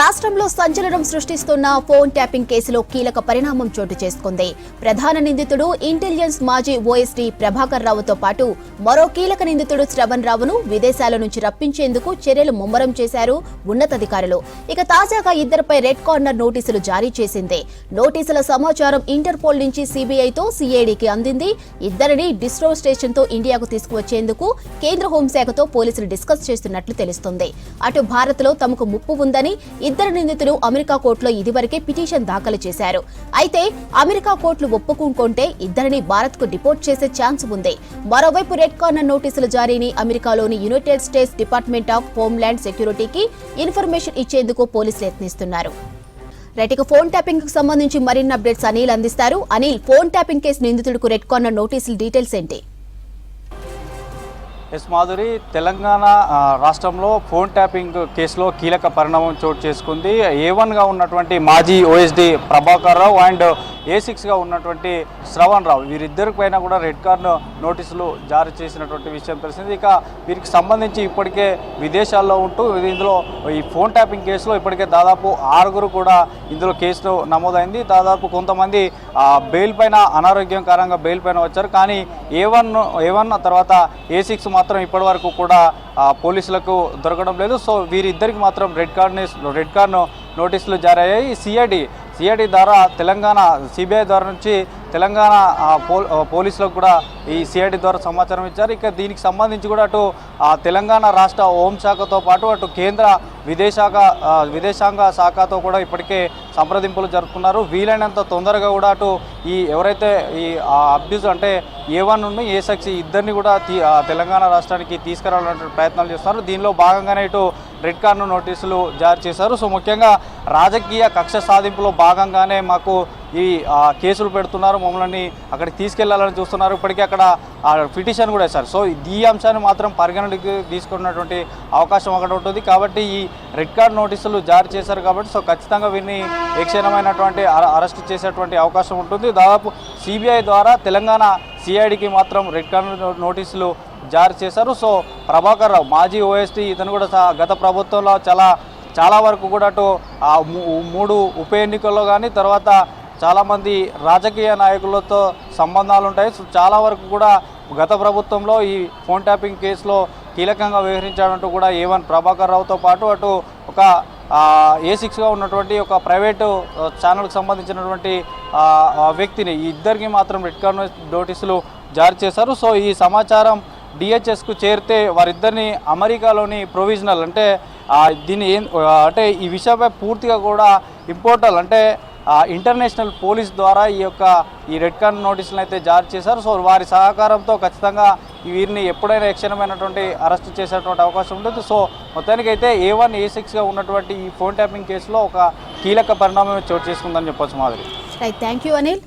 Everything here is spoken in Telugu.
రాష్ట్రంలో సంచలనం సృష్టిస్తున్న ఫోన్ ట్యాపింగ్ కేసులో కీలక పరిణామం చోటు చేసుకుంది. ప్రధాన నిందితుడు ఇంటెలిజెన్స్ మాజీ ఓఎస్డీ ప్రభాకర్ రావుతో పాటు మరో కీలక నిందితుడు శ్రవణ్ రావును విదేశాల నుంచి రప్పించేందుకు చర్యలు ముమ్మరం చేశారు ఉన్నతాధికారులు. ఇక తాజాగా ఇద్దరిపై రెడ్ కార్నర్ నోటీసులు జారీ చేసింది. నోటీసుల సమాచారం ఇంటర్పోల్ నుంచి సీబీఐతో సిఐడికి అందింది. ఇద్దరిని డిస్ట్రో స్టేషన్తో ఇండియాకు తీసుకువచ్చేందుకు కేంద్ర హోంశాఖతో పోలీసులు డిస్కస్ చేస్తున్నట్లు తెలుస్తోంది. అటు భారత్లో తమకు ముప్పు ఉందని ఇద్దరు నిందితులు అమెరికా కోర్టులో ఇదివరకే పిటిషన్ దాఖలు చేశారు. అయితే అమెరికా కోర్టులు ఒప్పుకుంటే ఇద్దరిని భారత్కు డిపోర్ట్ చేసే ఛాన్స్ ఉంది. మరోవైపు రెడ్ కార్నర్ నోటీసుల జారీని అమెరికాలోని United States Department of Homeland సెక్యూరిటీకి information ఇచ్చేందుకు పోలీసులు యత్నిస్తున్నారు. రైట్ ఫోన్ ట్యాపింగ్కు సంబంధించి మరిన్ని అప్డేట్స్ అనిల్ అందిస్తారు. అనిల్ ఫోన్ ట్యాపింగ్ కేసు నిందితుడికి రెడ్ కార్నర్ నోటీసుల డీటెయిల్స్ ఏంటి? ఎస్ మాధురి తెలంగాణ రాష్ట్రంలో ఫోన్ ట్యాపింగ్ కేసులో కీలక పరిణామం చోటు చేసుకుంది. ఏ వన్గా ఉన్నటువంటి మాజీ OSD Prabhakar Rao and A సిక్స్గా ఉన్నటువంటి శ్రవణ్ రావు వీరిద్దరి పైన కూడా రెడ్ కార్డు నోటీసులు జారీ చేసినటువంటి విషయం తెలిసింది. ఇక వీరికి సంబంధించి ఇప్పటికే విదేశాల్లో ఉంటూ ఇందులో ఈ ఫోన్ ట్యాపింగ్ కేసులో ఇప్పటికే దాదాపు ఆరుగురు కూడా ఇందులో కేసులో నమోదైంది. దాదాపు కొంతమంది బెయిల్ పైన అనారోగ్యం కారణంగా బెయిల్ పైన వచ్చారు. కానీ ఏ వన్ ఏ వన్ తర్వాత ఏ సిక్స్ మాత్రం ఇప్పటి వరకు కూడా పోలీసులకు దొరకడం లేదు. సో వీరిద్దరికి మాత్రం రెడ్ కార్డ్ని రెడ్ కార్డు నోటీసులు జారీ అయ్యాయి. సిఐడి సిఐడి ద్వారా తెలంగాణ సిబిఐ ద్వారా నుంచి తెలంగాణ పోల్ పోలీసులకు కూడా ఈ సిఐడి ద్వారా సమాచారం ఇచ్చారు. ఇక దీనికి సంబంధించి కూడా అటు తెలంగాణ రాష్ట్ర హోంశాఖతో పాటు అటు కేంద్ర విదేశాంగ విదేశాంగ శాఖతో కూడా ఇప్పటికే సంప్రదింపులు జరుపుకున్నారు. వీలైనంత తొందరగా కూడా అటు ఈ ఎవరైతే ఈ అబ్యూస్ అంటే ఏ వన్ నుండి ఏ సెక్స్ ఇద్దరిని కూడా తెలంగాణ రాష్ట్రానికి తీసుకురావాలనే ప్రయత్నాలు చేస్తున్నారు. దీనిలో భాగంగానే ఇటు రెడ్ కార్డు నోటీసులు జారీ చేశారు. సో ముఖ్యంగా రాజకీయ కక్ష సాధింపులో భాగంగానే మాకు ఈ కేసులు పెడుతున్నారు. మమ్మల్ని అక్కడికి తీసుకెళ్ళాలని చూస్తున్నారు. ఇప్పటికే అక్కడ ఆ, పిటిషన్ కూడా వేశారు సో ఈ అంశాన్ని మాత్రం పరిగణలోకి తీసుకున్నటువంటి అవకాశం ఒకటి ఉంటుంది. కాబట్టి ఈ రెడ్ కార్డ్ నోటీసులు జారీ చేశారు కాబట్టి సో ఖచ్చితంగా వీరిని ఏ అర- అరెస్ట్ చేసేటువంటి అవకాశం ఉంటుంది. దాదాపు సిబిఐ ద్వారా తెలంగాణ సిఐడికి మాత్రం రెడ్ కార్డ్ నోటీసులు జారీ చేశారు. సో ప్రభాకర్ రావు మాజీ ఓఎస్టీ ఇతను కూడా గత ప్రభుత్వంలో చాలా చాలా వరకు కూడా అటు ఆ మూ- మూడు ఉప ఎన్నికల్లో కానీ తర్వాత చాలామంది రాజకీయ నాయకులతో సంబంధాలు ఉంటాయి. సో చాలా వరకు కూడా గత ప్రభుత్వంలో ఈ ఫోన్ ట్యాపింగ్ కేసులో కీలకంగా వ్యవహరించాడంటూ కూడా ఏవన్ ప్రభాకర్ రావుతో పాటు అటు ఒక ఏ సిక్స్గా ఉన్నటువంటి ఒక ప్రైవేటు ఛానల్కి సంబంధించినటువంటి వ్యక్తిని ఇద్దరికి మాత్రం రెడ్ కార్డ్ నోటీసులు జారీ చేశారు. సో ఈ సమాచారం డిహెచ్ఎస్కు చేరితే వారిద్దరిని అమెరికాలోని ప్రొవిజనల్ అంటే దీన్ని ఏం అంటే ఈ విషయంపై పూర్తిగా కూడా ఇంపోర్టల్ అంటే ఇంటర్నేషనల్ పోలీస్ ద్వారా ఈ యొక్క ఈ రెడ్ కార్డ్ నోటీసులను అయితే జారీ చేశారు. సో వారి సహకారంతో ఖచ్చితంగా వీరిని ఎప్పుడైనా యక్షణమైనటువంటి అరెస్ట్ చేసేటువంటి అవకాశం ఉంటుంది. సో మొత్తానికైతే ఏ వన్ ఏ సిక్స్గా ఉన్నటువంటి ఈ ఫోన్ ట్యాపింగ్ కేసులో ఒక కీలక పరిణామం చోటు చేసుకుందని చెప్పొచ్చు మాదిరి రైట్ థ్యాంక్ యూ అనిల్